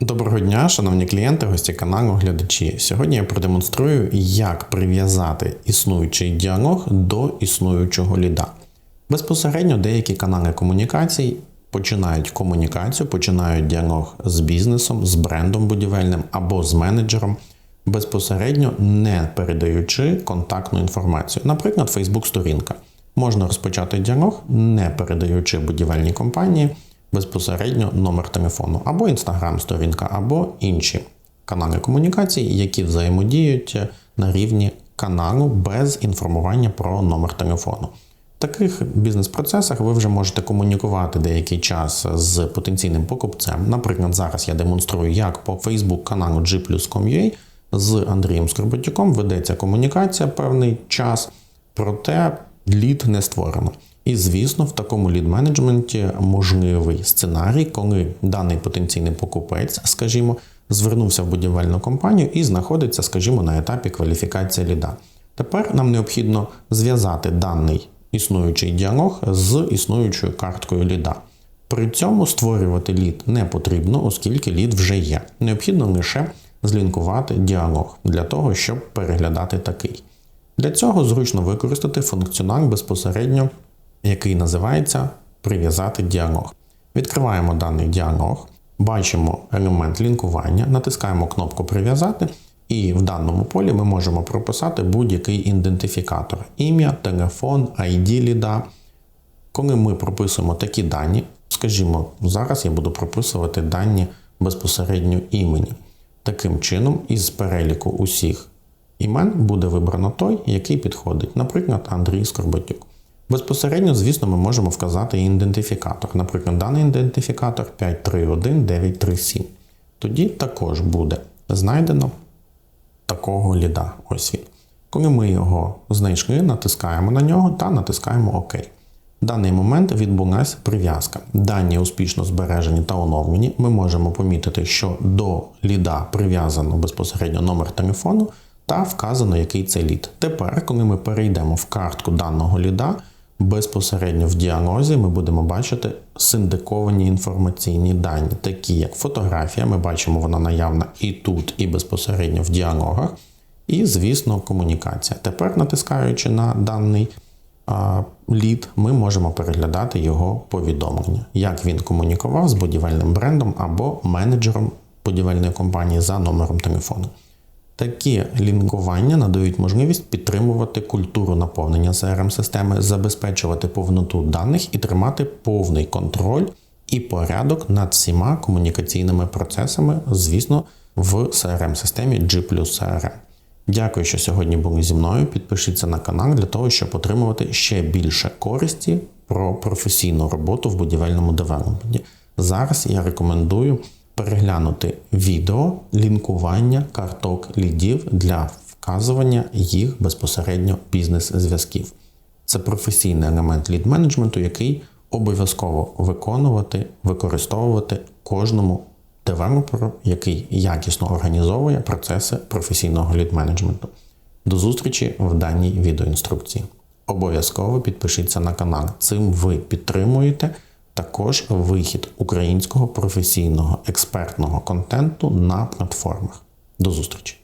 дня, шановні клієнти, гості каналу, глядачі. Сьогодні я продемонструю, як прив'язати існуючий діалог до існуючого ліда. Безпосередньо деякі канали комунікацій починають комунікацію, починають діалог з бізнесом, з брендом будівельним або з менеджером, безпосередньо не передаючи контактну інформацію. Наприклад, Facebook-сторінка. Можна розпочати діалог, не передаючи будівельній компанії безпосередньо номер телефону, або інстаграм-сторінка, або інші канали комунікації, які взаємодіють на рівні каналу без інформування про номер телефону. В таких бізнес-процесах ви вже можете комунікувати деякий час з потенційним покупцем. Наприклад, зараз я демонструю, як по Facebook каналу G+.com.ua з Андрієм Скорботюком ведеться комунікація певний час, проте лід не створено. І, звісно, в такому лід-менеджменті можливий сценарій, коли даний потенційний покупець, скажімо, звернувся в будівельну компанію і знаходиться, скажімо, на етапі кваліфікації ліда. Тепер нам необхідно зв'язати даний існуючий діалог з існуючою карткою ліда. При цьому створювати лід не потрібно, оскільки лід вже є. Необхідно лише злінкувати діалог для того, щоб переглядати такий. Для цього зручно використати функціонал безпосередньо, який називається Прив'язати діалог. Відкриваємо даний діалог, бачимо елемент лінкування, натискаємо кнопку Прив'язати, і в даному полі ми можемо прописати будь-який ідентифікатор: ім'я, телефон, ID ліда. Коли ми прописуємо такі дані, скажімо, зараз я буду прописувати дані безпосередньо імені. Таким чином, із переліку усіх імен буде вибрано той, який підходить, наприклад, Андрій Скорботюк. Безпосередньо, звісно, ми можемо вказати ідентифікатор. Наприклад, даний ідентифікатор 531937. Тоді також буде знайдено такого ліда. Ось він. Коли ми його знайшли, натискаємо на нього та натискаємо ОК. В даний момент відбулася прив'язка. Дані успішно збережені та оновлені. Ми можемо помітити, що до ліда прив'язано безпосередньо номер телефону та вказано, який це лід. Тепер, коли ми перейдемо в картку даного ліда, безпосередньо в діалозі ми будемо бачити синдиковані інформаційні дані, такі як фотографія. Ми бачимо, вона наявна і тут, і безпосередньо в діалогах. І, звісно, комунікація. Тепер, натискаючи на даний а, лід, ми можемо переглядати його повідомлення, як він комунікував з будівельним брендом або менеджером будівельної компанії за номером телефону. Такі лінкування надають можливість підтримувати культуру наповнення crm системи забезпечувати повноту даних і тримати повний контроль і порядок над всіма комунікаційними процесами, звісно, в crm системі G CRM. Дякую, що сьогодні були зі мною. Підпишіться на канал для того, щоб отримувати ще більше користі про професійну роботу в будівельному девелопменті. Зараз я рекомендую переглянути відео лінкування карток лідів для вказування їх безпосередньо бізнес-зв'язків. Це професійний елемент лід-менеджменту, який обов'язково виконувати, використовувати кожному девелоперу, який якісно організовує процеси професійного лід-менеджменту. До зустрічі в даній відеоінструкції. Обов'язково підпишіться на канал. Цим ви підтримуєте також вихід українського професійного експертного контенту на платформах. До зустрічі!